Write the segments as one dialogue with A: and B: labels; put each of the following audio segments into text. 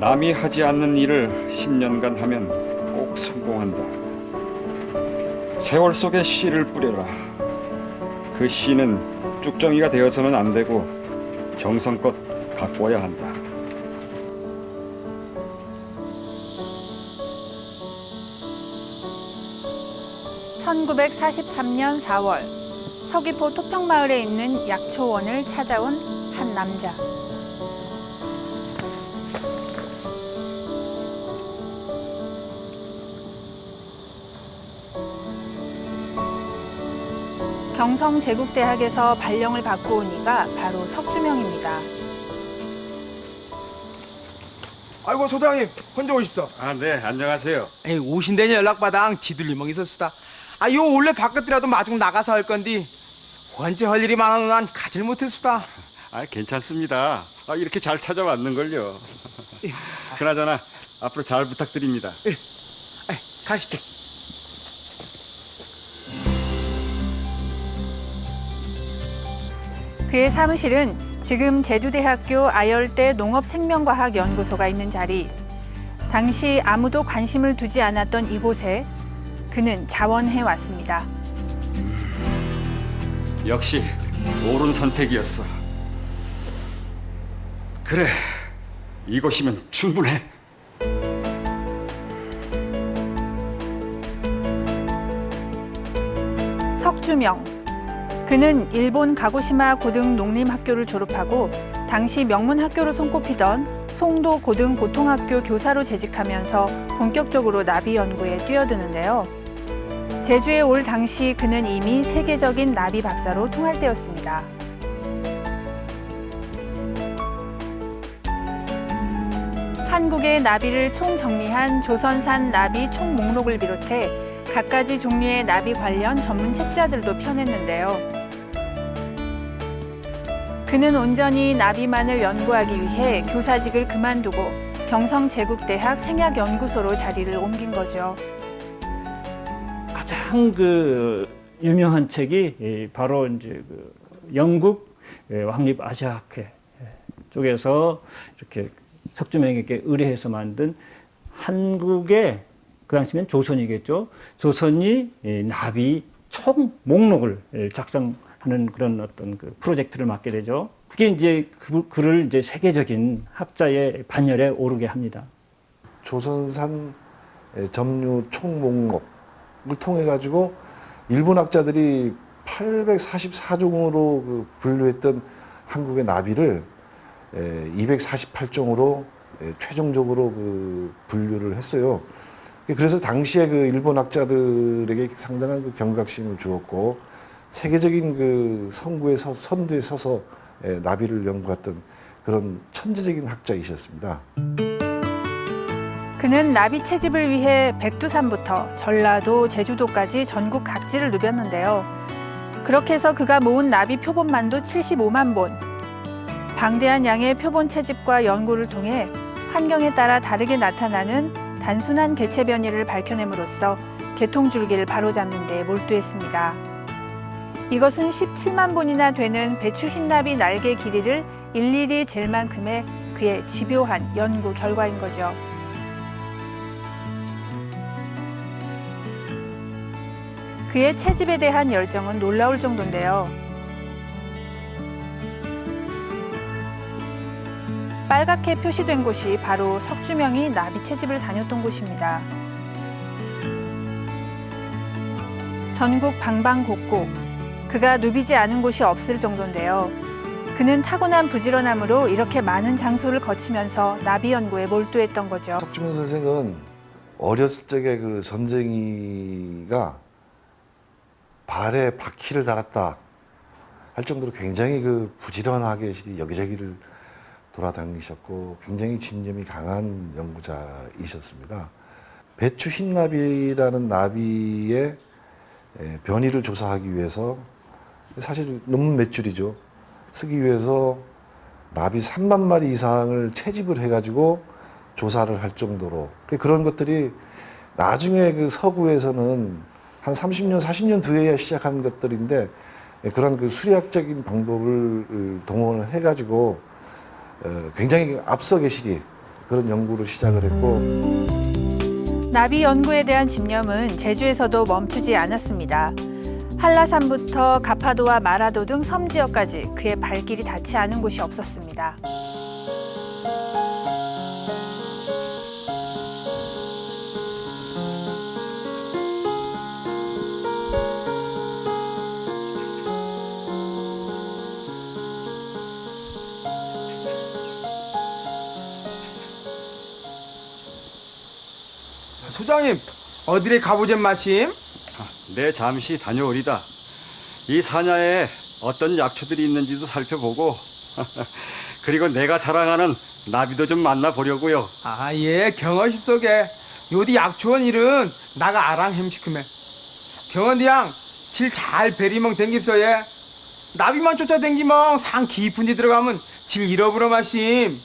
A: 남이 하지 않는 일을 10년간 하면 꼭 성공한다. 세월 속에 씨를 뿌려라. 그 씨는 쭉정이가 되어서는 안 되고 정성껏 가꿔야 한다.
B: 1943년 4월 서귀포 토평마을에 있는 약초원을 찾아온 한 남자. 경성제국대학에서 발령을 받고 온 이가 바로 석주명입니다.
C: 아이고 소장님 혼자 오십시오.
A: 아, 네, 안녕하세요.
C: 에이 오신대니 연락받아 지들리멍 있었수다. 아 요 원래 바깥이라도 마중 나가서 할 건디 언제 할 일이 많아서 난 가질 못했수다.
A: 아, 괜찮습니다. 아, 이렇게 잘 찾아왔는 걸요. 그나저나 앞으로 잘 부탁드립니다.
C: 에이, 가시죠.
B: 그의 사무실은 지금 제주대학교 아열대 농업생명과학 연구소가 있는 자리. 당시 아무도 관심을 두지 않았던 이곳에 그는 자원해 왔습니다.
A: 역시 옳은 선택이었어. 그래, 이곳이면 충분해.
B: 석주명. 그는 일본 가고시마 고등 농림학교를 졸업하고 당시 명문 학교로 손꼽히던 송도 고등 보통학교 교사로 재직하면서 본격적으로 나비 연구에 뛰어드는데요. 제주에 올 당시 그는 이미 세계적인 나비 박사로 통할 때였습니다. 한국의 나비를 총정리한 조선산 나비 총목록을 비롯해 갖가지 종류의 나비 관련 전문 책자들도 펴냈는데요. 그는 온전히 나비만을 연구하기 위해 교사직을 그만두고 경성제국대학 생약연구소로 자리를 옮긴 거죠.
D: 가장 그 유명한 책이 이 바로 이제 그 영국 예, 왕립 아시아학회 예, 쪽에서 이렇게 석주명에게 의뢰해서 만든 한국의 그 당시면 조선이겠죠. 조선이 이 나비 총 목록을 예, 작성 하는 그런 어떤 그 프로젝트를 맡게 되죠. 그게 이제 그, 그를 이제 세계적인 학자의 반열에 오르게 합니다.
E: 조선산 점유 총목록을 통해 가지고 일본 학자들이 844종으로 그 분류했던 한국의 나비를 248종으로 최종적으로 그 분류를 했어요. 그래서 당시에 그 일본 학자들에게 상당한 그 경각심을 주었고 세계적인 그 선구에 서 선두에 서서 예, 나비를 연구했던 그런 천재적인 학자이셨습니다.
B: 그는 나비 채집을 위해 백두산부터 전라도, 제주도까지 전국 각지를 누볐는데요. 그렇게 해서 그가 모은 나비 표본만도 75만 본. 방대한 양의 표본 채집과 연구를 통해 환경에 따라 다르게 나타나는 단순한 개체 변이를 밝혀냄으로써 개통줄기를 바로잡는 데 몰두했습니다. 이것은 17만 본이나 되는 배추 흰나비 날개 길이를 일일이 잴 만큼의 그의 집요한 연구 결과인 거죠. 그의 채집에 대한 열정은 놀라울 정도인데요. 빨갛게 표시된 곳이 바로 석주명이 나비 채집을 다녔던 곳입니다. 전국 방방곡곡 그가 누비지 않은 곳이 없을 정도인데요. 그는 타고난 부지런함으로 이렇게 많은 장소를 거치면서 나비 연구에 몰두했던 거죠.
E: 석주명 선생은 어렸을 적에 그 점쟁이가 발에 바퀴를 달았다 할 정도로 굉장히 그 부지런하게 여기저기를 돌아다니셨고 굉장히 집념이 강한 연구자이셨습니다. 배추 흰나비라는 나비의 에, 변이를 조사하기 위해서 사실 논문 몇 줄이죠. 쓰기 위해서 나비 3만 마리 이상을 채집을 해가지고 조사를 할 정도로 그런 것들이 나중에 그 서구에서는 한 30년, 40년 뒤에야 시작한 것들인데 그런 그 수리학적인 방법을 동원을 해가지고 어, 굉장히 앞서 계시리 그런 연구를 시작을 했고
B: 나비 연구에 대한 집념은 제주에서도 멈추지 않았습니다. 한라산부터 가파도와 마라도 등 섬 지역까지 그의 발길이 닿지 않은 곳이 없었습니다.
C: 소장님 어디에 가보젠 마심?
A: 내 잠시 다녀오리다. 이 사냐에 어떤 약초들이 있는지도 살펴보고 그리고 내가 사랑하는 나비도 좀 만나보려고요.
C: 아 예 경허십 속에. 요디 약초원 일은 나가 아랑 햄시크메 경원디양 질 잘 베리멍 댕깁서 예 나비만 쫓아댕기멍 상 깊은 데 들어가면 질 잃어버려 마심.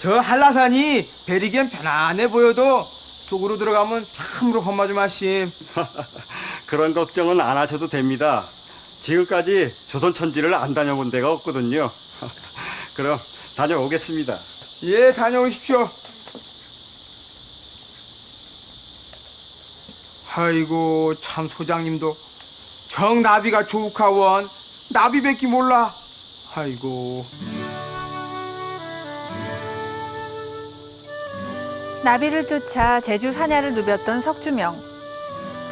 C: 저 한라산이 베리기엔 편안해 보여도 속으로 들어가면 참으로 험마주 마심
A: 그런 걱정은 안 하셔도 됩니다. 지금까지 조선 천지를 안 다녀본 데가 없거든요. 그럼 다녀오겠습니다.
C: 예 다녀오십시오 아이고 참 소장님도 정 나비가 조욱하원 나비밖에 몰라 아이고
B: 나비를 쫓아 제주 사냐를 누볐던 석주명.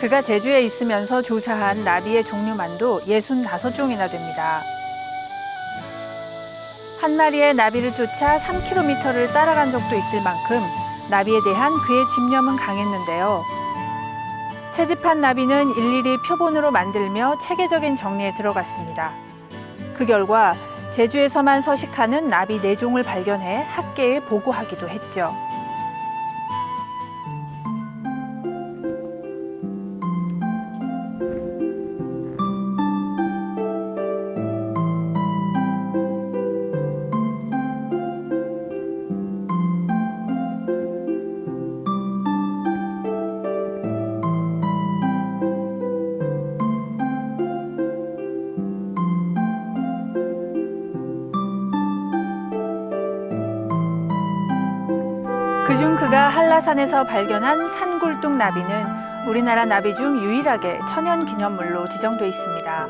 B: 그가 제주에 있으면서 조사한 나비의 종류만도 65종이나 됩니다. 한 마리의 나비를 쫓아 3km를 따라간 적도 있을 만큼 나비에 대한 그의 집념은 강했는데요. 채집한 나비는 일일이 표본으로 만들며 체계적인 정리에 들어갔습니다. 그 결과 제주에서만 서식하는 나비 4종을 발견해 학계에 보고하기도 했죠. 한라산에서 발견한 산굴뚝 나비는 우리나라 나비 중 유일하게 천연 기념물로 지정돼 있습니다.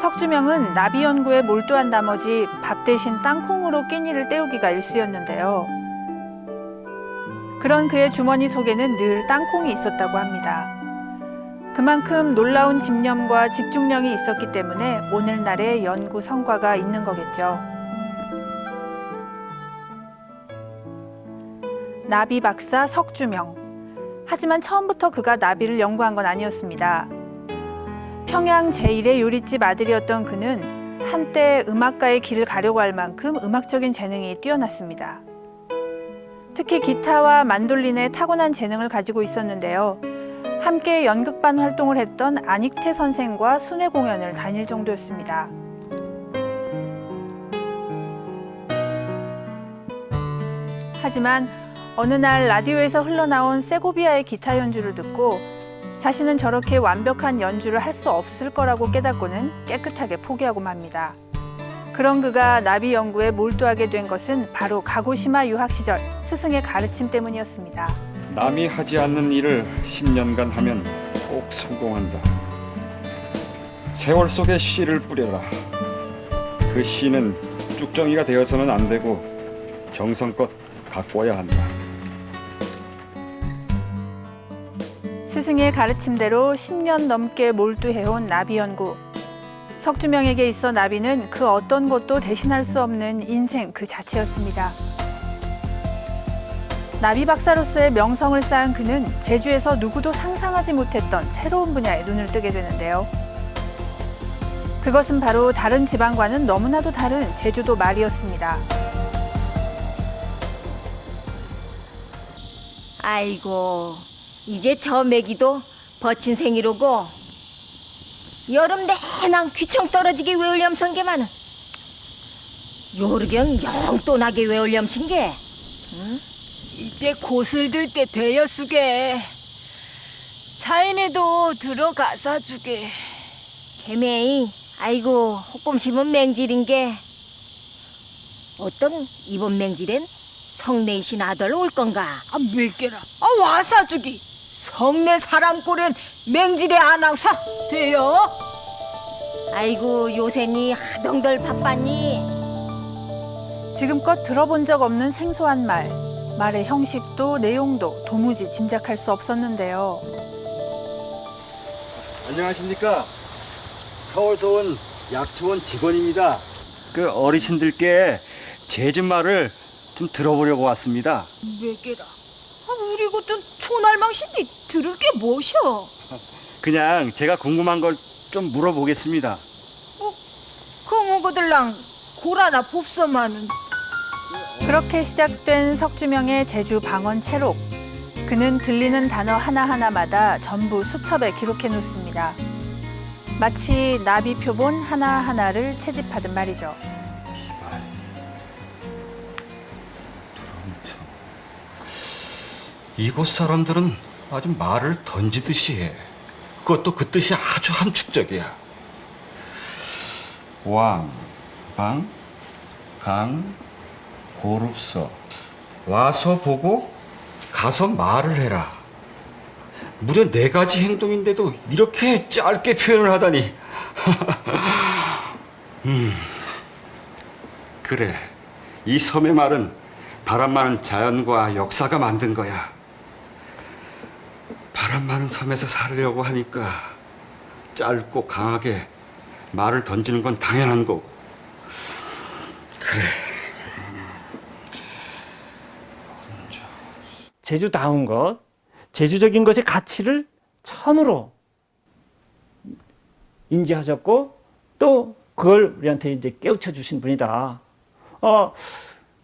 B: 석주명은 나비 연구에 몰두한 나머지 밥 대신 땅콩으로 끼니를 때우기가 일쑤였는데요. 그런 그의 주머니 속에는 늘 땅콩이 있었다고 합니다. 그만큼 놀라운 집념과 집중력이 있었기 때문에 오늘날의 연구 성과가 있는 거겠죠. 나비 박사 석주명. 하지만 처음부터 그가 나비를 연구한 건 아니었습니다. 평양 제1의 요리집 아들이었던 그는 한때 음악가의 길을 가려고 할 만큼 음악적인 재능이 뛰어났습니다. 특히 기타와 만돌린에 타고난 재능을 가지고 있었는데요. 함께 연극반 활동을 했던 안익태 선생과 순회 공연을 다닐 정도였습니다. 하지만 어느 날 라디오에서 흘러나온 세고비아의 기타 연주를 듣고 자신은 저렇게 완벽한 연주를 할 수 없을 거라고 깨닫고는 깨끗하게 포기하고 맙니다. 그런 그가 나비 연구에 몰두하게 된 것은 바로 가고시마 유학 시절 스승의 가르침 때문이었습니다.
A: 남이 하지 않는 일을 10년간 하면 꼭 성공한다. 세월 속에 씨를 뿌려라. 그 씨는 쭉정이가 되어서는 안 되고 정성껏 가꿔야 한다.
B: 스승의 가르침대로 10년 넘게 몰두해온 나비 연구. 석주명에게 있어 나비는 그 어떤 것도 대신할 수 없는 인생 그 자체였습니다. 나비 박사로서의 명성을 쌓은 그는 제주에서 누구도 상상하지 못했던 새로운 분야에 눈을 뜨게 되는데요. 그것은 바로 다른 지방과는 너무나도 다른 제주도 말이었습니다.
F: 아이고 이제 저 매기도 버친 생이로고 여름 내낭 귀청 떨어지게 외울렴 선 게 많아 요르경 영또 나게 외울렴 신 게
G: 이제 곳을 들 때 되었으게 차인에도 들어가사 주게
F: 개메이 아이고 호꼼심은 맹질인 게 어떤 이번 맹질엔 성내이신 아들 올 건가?
G: 아 밀게라. 아 와사주기. 성내 사람 꼴엔 맹질의 안왕사 돼요.
F: 아이고 요새니 하동들 바빴니?
B: 지금껏 들어본 적 없는 생소한 말. 말의 형식도 내용도 도무지 짐작할 수 없었는데요.
A: 안녕하십니까. 서울서 온 약초원 직원입니다. 그 어르신들께 제 집 말을 좀 들어보려고 왔습니다.
G: 밀게라. 아 우리 것도 촌알망신이 들을 게 뭐셔?
A: 그냥 제가 궁금한 걸 좀 물어보겠습니다.
G: 긍호거들랑 고라나 봅서마는
B: 그렇게 시작된 석주명의 제주 방언 채록. 그는 들리는 단어 하나하나마다 전부 수첩에 기록해 놓습니다. 마치 나비 표본 하나하나를 채집하듯 말이죠.
A: 이곳 사람들은 아주 말을 던지듯이 해. 그것도 그 뜻이 아주 함축적이야. 왕, 방, 강, 고릅서. 와서 보고 가서 말을 해라. 무려 네 가지 행동인데도 이렇게 짧게 표현을 하다니. 음, 그래. 이 섬의 말은 바람 많은 자연과 역사가 만든 거야. 바람 많은 섬에서 살려고 하니까 짧고 강하게 말을 던지는 건 당연한 거고. 그래.
D: 제주다운 것, 제주적인 것의 가치를 처음으로 인지하셨고 또 그걸 우리한테 이제 깨우쳐 주신 분이다. 어,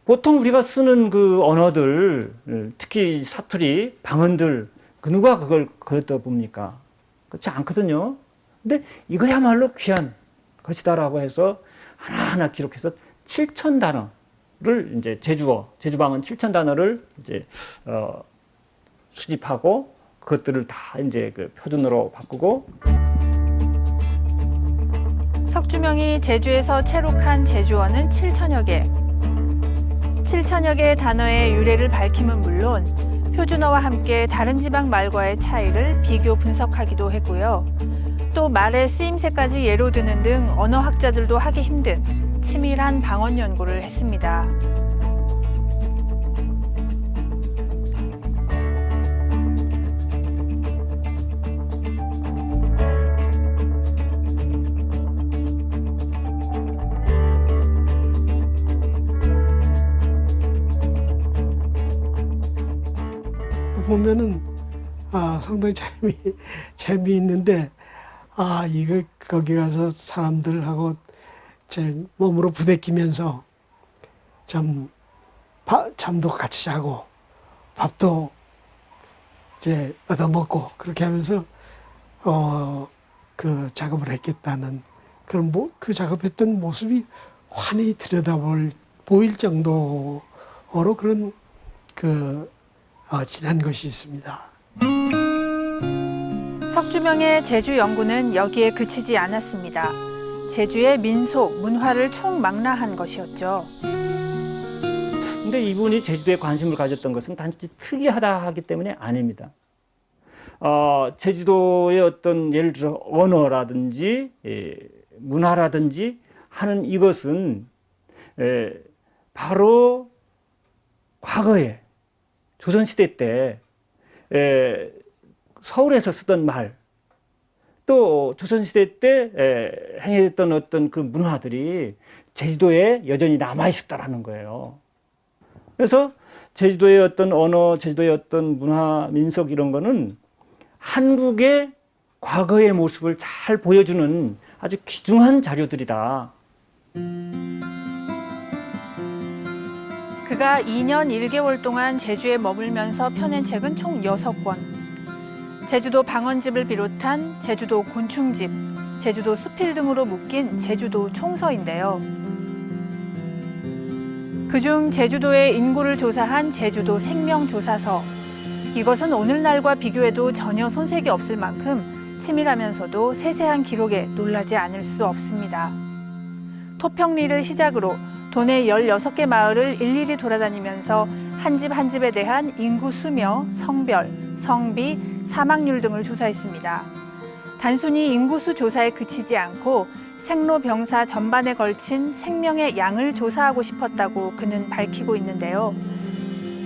D: 보통 우리가 쓰는 그 언어들, 특히 사투리, 방언들, 그 누가 그걸 그렸다 봅니까? 그렇지 않거든요. 근데 이거야말로 귀한 것이다라고 해서 하나하나 기록해서 7천 단어를 이제 제주어, 제주방언 7천 단어를 이제 어, 수집하고 그것들을 다 이제 그 표준어로 바꾸고
B: 석주명이 제주에서 채록한 제주어는 7천여 개. 7천여 개의 단어의 유래를 밝힘은 물론 표준어와 함께 다른 지방 말과의 차이를 비교 분석하기도 했고요. 또 말의 쓰임새까지 예로 드는 등 언어학자들도 하기 힘든 치밀한 방언 연구를 했습니다.
H: 상당히 재미 재미있는데 아 이거 거기 가서 사람들하고 제 몸으로 부대끼면서 좀 바, 잠도 같이 자고 밥도 이제 얻어먹고 그렇게 하면서 어 그 작업을 했겠다는 그런 뭐, 그 작업했던 모습이 환히 들여다볼 보일 정도로 그런 그 어, 지난 것이 있습니다.
B: 석주명의 제주 연구는 여기에 그치지 않았습니다. 제주의 민속, 문화를 총망라한 것이었죠.
D: 근데 이분이 제주도에 관심을 가졌던 것은 단지 특이하다 하기 때문에 아닙니다. 어, 제주도의 어떤 예를 들어 언어라든지 예, 문화라든지 하는 이것은 예, 바로 과거에 조선시대 때 예, 서울에서 쓰던 말, 또 조선시대 때 예, 행해졌던 어떤 그 문화들이 제주도에 여전히 남아있었다라는 거예요. 그래서 제주도의 어떤 언어, 제주도의 어떤 문화, 민속 이런 거는 한국의 과거의 모습을 잘 보여주는 아주 귀중한 자료들이다.
B: 그가 2년 1개월 동안 제주에 머물면서 펴낸 책은 총 6권. 제주도 방언집을 비롯한 제주도 곤충집, 제주도 수필 등으로 묶인 제주도 총서인데요. 그중 제주도의 인구를 조사한 제주도 생명조사서. 이것은 오늘날과 비교해도 전혀 손색이 없을 만큼 치밀하면서도 세세한 기록에 놀라지 않을 수 없습니다. 토평리를 시작으로 도내 16개 마을을 일일이 돌아다니면서 한 집 한 집에 대한 인구 수며 성별, 성비, 사망률 등을 조사했습니다. 단순히 인구수 조사에 그치지 않고 생로병사 전반에 걸친 생명의 양을 조사하고 싶었다고 그는 밝히고 있는데요.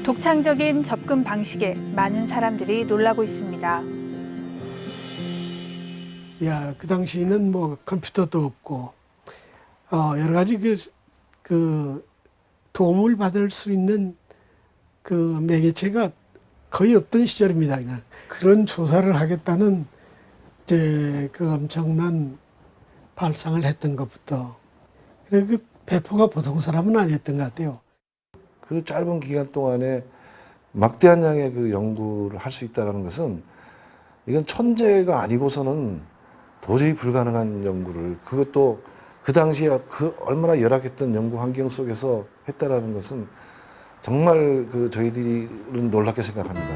B: 독창적인 접근 방식에 많은 사람들이 놀라고 있습니다.
H: 야, 그 당시에는 뭐 컴퓨터도 없고 어, 여러 가지 그, 그 도움을 받을 수 있는 그 매개체가 거의 없던 시절입니다. 그냥. 그런 조사를 하겠다는 이제 그 엄청난 발상을 했던 것부터 그래 그 배포가 보통 사람은 아니었던 것 같아요.
E: 그 짧은 기간 동안에 막대한 양의 그 연구를 할 수 있다는 것은 이건 천재가 아니고서는 도저히 불가능한 연구를 그것도 그 당시에 그 얼마나 열악했던 연구 환경 속에서 했다라는 것은 정말 그 저희들은 놀랍게 생각합니다.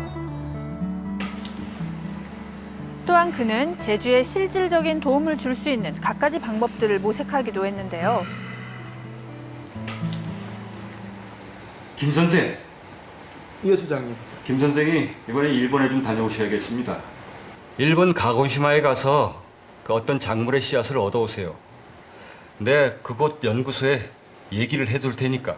B: 또한 그는 제주에 실질적인 도움을 줄 수 있는 갖가지 방법들을 모색하기도 했는데요.
A: 김 선생,
C: 이어 소장님.
A: 김 선생이 이번에 일본에 좀 다녀오셔야겠습니다. 일본 가고시마에 가서 그 어떤 작물의 씨앗을 얻어오세요. 네, 그곳 연구소에 얘기를 해둘 테니까.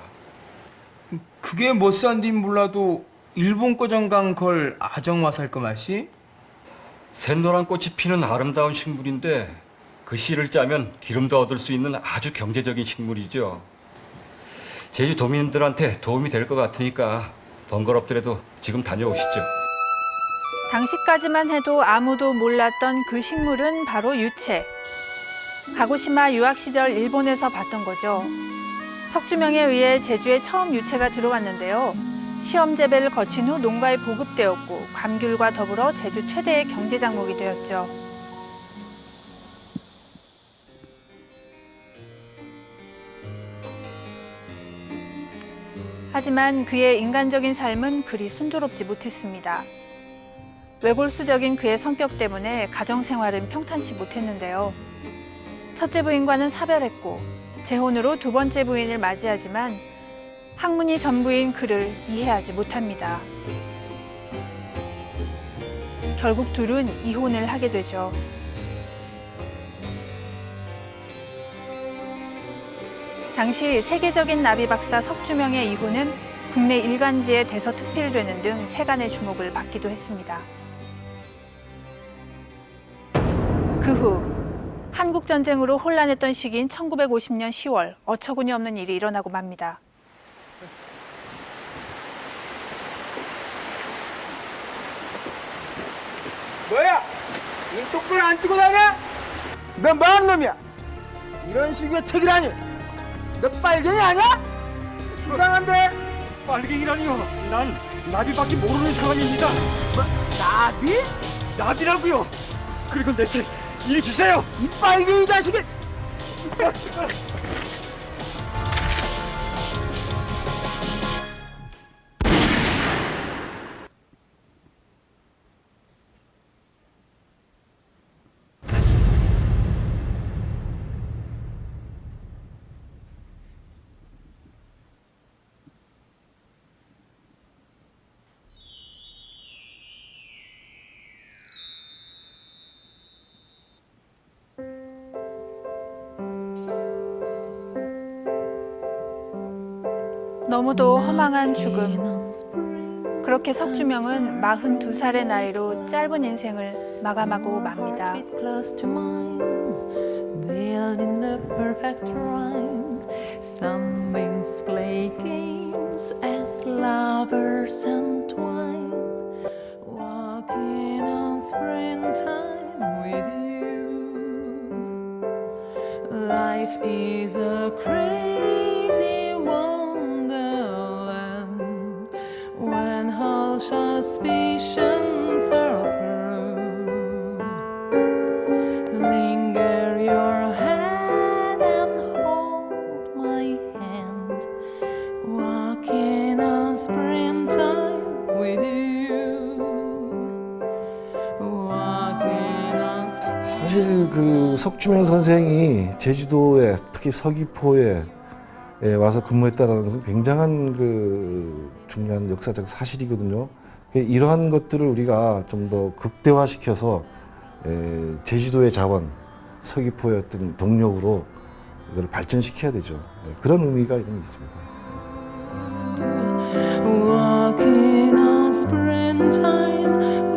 C: 그게 뭐싼딘 몰라도 일본 거정강 걸 아정화살 거 맛이?
A: 샛노란 꽃이 피는 아름다운 식물인데 그 씨를 짜면 기름도 얻을 수 있는 아주 경제적인 식물이죠. 제주 도민들한테 도움이 될 것 같으니까 번거롭더라도 지금 다녀오시죠.
B: 당시까지만 해도 아무도 몰랐던 그 식물은 바로 유채. 가고시마 유학 시절 일본에서 봤던 거죠. 석주명에 의해 제주에 처음 유채가 들어왔는데요. 시험 재배를 거친 후 농가에 보급되었고 감귤과 더불어 제주 최대의 경제 작목이 되었죠. 하지만 그의 인간적인 삶은 그리 순조롭지 못했습니다. 외골수적인 그의 성격 때문에 가정 생활은 평탄치 못했는데요. 첫째 부인과는 사별했고 재혼으로 두 번째 부인을 맞이하지만 학문이 전부인 그를 이해하지 못합니다. 결국 둘은 이혼을 하게 되죠. 당시 세계적인 나비 박사 석주명의 이혼은 국내 일간지에 대서특필되는 등 세간의 주목을 받기도 했습니다. 그 후 전쟁으로 혼란했던 시기인 1950년 10월 어처구니 없는 일이 일어나고 맙니다.
C: 뭐야? 일 똑바로 안 뜨고 다녀? 너 뭐한 놈이야? 이런 식의 책이라니? 너 빨갱이 아니야? 이상한데?
A: 빨갱이라니요. 난 나비밖에 모르는 사람입니다.
C: 뭐, 나비?
A: 나비라고요. 그리고 내 책 일 주세요.
C: 이 빨갱이 자식이!
B: 너무도 허망한 죽음. 그렇게 석주명은 42살의 나이로 짧은 인생을 마감하고 맙니다.
E: 사실 그 석주명 선생이 제주도에 특히 서귀포에 에 와서 근무했다라는 것은 굉장한 그 중요한 역사적 사실이거든요. 그 이러한 것들을 우리가 좀 더 극대화시켜서 에, 제주도의 자원, 서귀포의 어떤 동력으로 이걸 발전시켜야 되죠. 예, 그런 의미가 좀 있습니다.
I: Walking on springtime